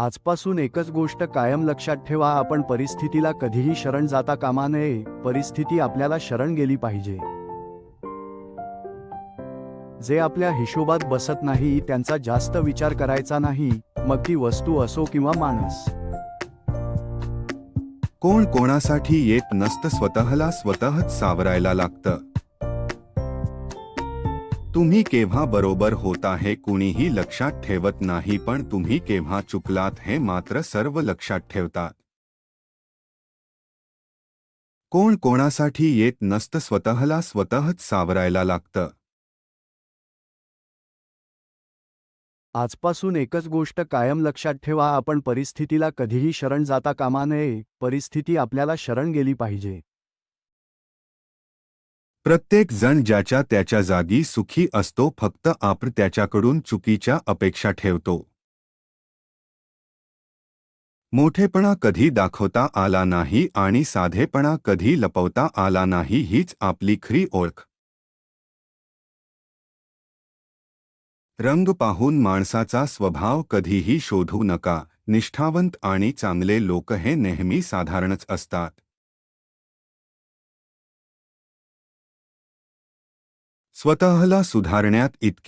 आजपासून एकच गोष्ट कायम लक्षात ठेवा आपण परिस्थितीला कधीही शरण जाता कामा नये परिस्थिती आपल्याला शरण गेली पाहिजे. जे आपल्या हिशोबात बसत नाही त्यांचा जास्त विचार करायचा नाही मग ती वस्तू असो किंवा माणूस. कोण कोणासाठी येत नसतं स्वतःला स्वतःच सावरायला लागतं. तुम्ही केव्हा बरोबर होता हे कुणीही लक्षात ठेवत नाही पण तुम्ही केव्हा चुकलात हे मात्र सर्व लक्षात ठेवतात. कोण कोणासाठी येत नसतं स्वतःला स्वतःच सावरायला लागतं. आजपासून एकच गोष्ट कायम लक्षात ठेवा आपण परिस्थितीला कधीही शरण जाता कामा नये परिस्थिती आपल्याला शरण गेली पाहिजे. प्रत्येक जण ज्याच्या त्याच्या जागी सुखी असतो फक्त आपण त्याच्याकडून चुकीच्या अपेक्षा ठेवतो. मोठेपणा कधी दाखवता आला नाही आणि साधेपणा कधी लपवता आला नाही हीच आपली खरी ओळख. रंग पाहून माणसाचा स्वभाव कधीही शोधू नका. निष्ठावंत आणि चांगले लोक हे नेहमी साधारणच असतात. स्वतःला सुधारण्यात इतके